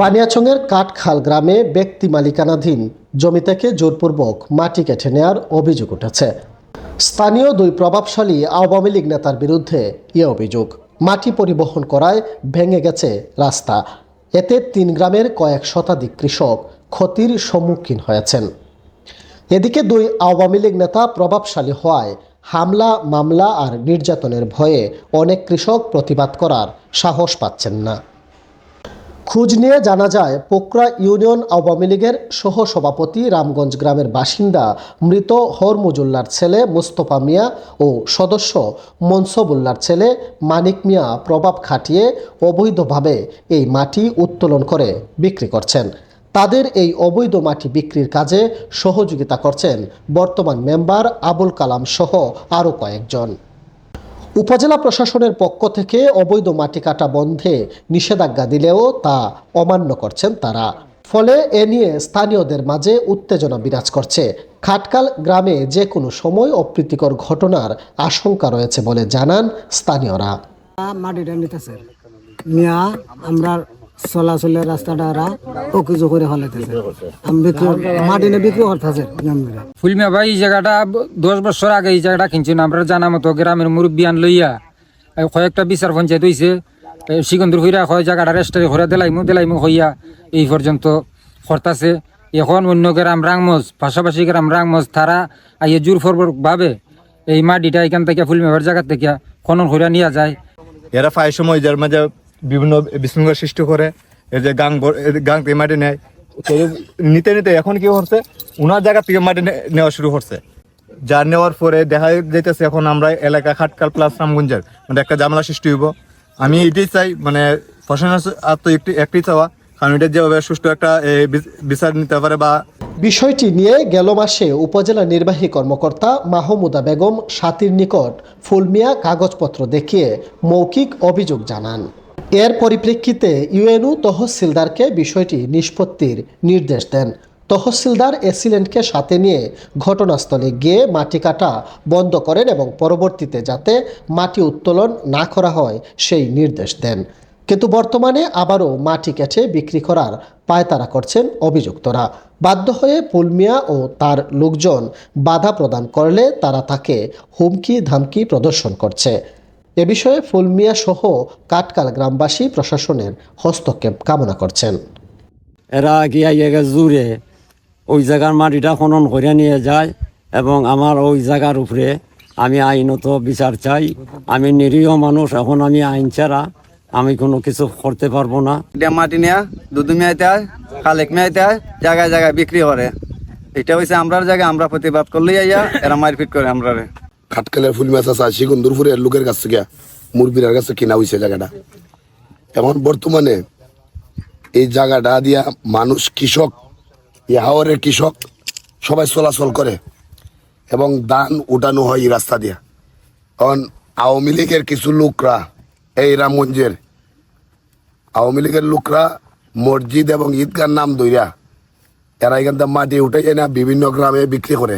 বানিয়াচংয়ের কাঠখাল গ্রামে ব্যক্তি মালিকানাধীন জমি থেকে জোরপূর্বক মাটি কেটে নেয়ার অভিযোগ উঠেছে। স্থানীয় দুই প্রভাবশালী আওয়ামী লীগ নেতার বিরুদ্ধে এ অভিযোগ। মাটি পরিবহন করায় ভেঙে গেছে রাস্তা। এতে তিন গ্রামের কয়েক শতাধিক কৃষক ক্ষতির সম্মুখীন হয়েছেন। এদিকে দুই আওয়ামী লীগ নেতা প্রভাবশালী হওয়ায় হামলা, মামলা আর নির্যাতনের ভয়ে অনেক কৃষক প্রতিবাদ করার সাহস পাচ্ছেন না। খোঁজ নিয়ে জানা যায় পোকরা ইউনিয়ন আওয়ামী লীগের সহ সভাপতি রামগঞ্জ গ্রামের বাসিন্দা মৃত হরমুজুল্লার ছেলে মুস্তফা মিয়া ও সদস্য মনসবুল্লার ছেলে মানিক মিয়া প্রভাব খাটিয়ে অবৈধভাবে এই মাটি উত্তোলন করে, বিক্রি করছেন। তাদের এই অবৈধ মাটি বিক্রির কাজে সহযোগিতা করছেন বর্তমান মেম্বার আবুল কালাম সহ আরও কয়েকজন। উপজেলা প্রশাসনের পক্ষ থেকে অবৈধ মাটি কাটা বন্ধে নিষেধাজ্ঞা দিলেও তা অমান্য করছেন তারা। ফলে এ নিয়ে স্থানীয়দের মাঝে উত্তেজনা বিরাজ করছে। খাটকাল গ্রামে যে কোনো সময় অপ্রীতিকর ঘটনার আশঙ্কা রয়েছে বলে জানান স্থানীয়রা। মাটিটা নিতেছে। আমরা চলাচলের রাস্তাটা ওরা অকুজো করে ফেলাইতেছে আমি বিক্রি মাটি নিয়ে বিক্রি করতেছে ফুলমিয়া ভাই এই জায়গাটা দশ বছর আগে এই জায়গাটা কিনছি না আমরা জানা মতো গ্রামের মুরব্বিয়ান লইয়া। কয়েকটা বিচার পঞ্চায়েত হয়েছে সিকন্দর হইরা হয় জায়গাটা রেস্টারে ঘরে দেলাইমু দেলাইমু হইয়া এই পর্যন্ত করতাছে। এখন অন্য গ্রাম রাংমজ পাশাপাশি গ্রাম রাংমজ তারা আইয়ে জোর ভাবে এই মাটিটা এখান থেকে ফুলমিয়ার জায়গা থেকে খনন হইরা নিয়ে যায়। এরা প্রায় সময় যার মাঝে বিভিন্ন বিশৃঙ্খলা সৃষ্টি করে, এই যে গাং গাং থেকে মাটি নেয়। নিতে নিতে এখন কি হচ্ছে? ওনার জায়গা থেকে মাটি নেওয়া শুরু করছে যা নেওয়ার পরে দেখা যাইতেছে এখন আমরা এলাকা খাটকাল প্লাস রামগঞ্জের মানে একটা ঝামেলা সৃষ্টি হইব। আমি এটাই চাই মানে প্রশাসনের আর তো একটি একটি চাওয়া, কারণ এটা যেভাবে সুষ্ঠু একটা বিচার নিতে পারে বা বিষয়টি নিয়ে গেল মাসে উপজেলা নির্বাহী কর্মকর্তা মাহমুদা বেগম সাতির নিকট ফুলমিয়া কাগজপত্র দেখিয়ে মৌখিক অভিযোগ জানান। এর পরিপ্রেক্ষিতে ইউএনউ তহসিলদারকে বিষয়টি নিষ্পত্তির নির্দেশ দেন। তহসিলদার এসিলেন্টকে সাথে নিয়ে ঘটনাস্থলে গিয়ে মাটি কাটা বন্ধ করেন এবং পরবর্তীতে যাতে মাটি উত্তোলন না করা হয় সেই নির্দেশ দেন। কিন্তু বর্তমানে আবারও মাটি কেটে বিক্রি করার পায়তারা করছেন অভিযুক্তরা। বাধ্য হয়ে পুলমিয়া ও তার লোকজন বাধা প্রদান করলে তারা তাকে হুমকি ধামকি প্রদর্শন করছে। এ বিষয়ে ফুলমিয়া সহ কাটকাল গ্রামবাসী প্রশাসনের হস্তক্ষেপ কামনা করছেন। এরা গিয়া ইয়ে জুড়ে ওই জায়গার মাটিটা খনন করে নিয়ে যায় এবং আমার ওই জায়গার উপরে আমি আইনত বিচার চাই। আমি নিরীহ মানুষ এখন আমি আইন ছাড়া আমি কোনো কিছু করতে পারব না। এটা মাটি নেয়া দুধু মেয়াইতে হয় খালেক মেয়াইতে হয় জায়গায় জায়গায় বিক্রি করে। এটা হয়েছে আমরার জায়গায় আমরা প্রতিবাদ করলেই আইয়া এরা মারপিট করে আমরা খাটকালের ফুল মাছ আছে সিকন্দরপুরের লোকের কাছ থেকে মুরবিরার কাছে কিনা হয়েছে জায়গাটা। এখন বর্তমানে এই জায়গাটা দিয়া মানুষ কৃষক, এই হাওরের কৃষক সবাই চলাচল করে এবং দান উঠানো হয় এই রাস্তা দিয়া। এখন আওয়ামী লীগের কিছু লোকরা এই রামগঞ্জের, আওয়ামী লীগের লোকরা মসজিদ এবং ঈদগার নাম দইরা এরা এখান থেকে মাটি উঠে যায় না বিভিন্ন গ্রামে বিক্রি করে।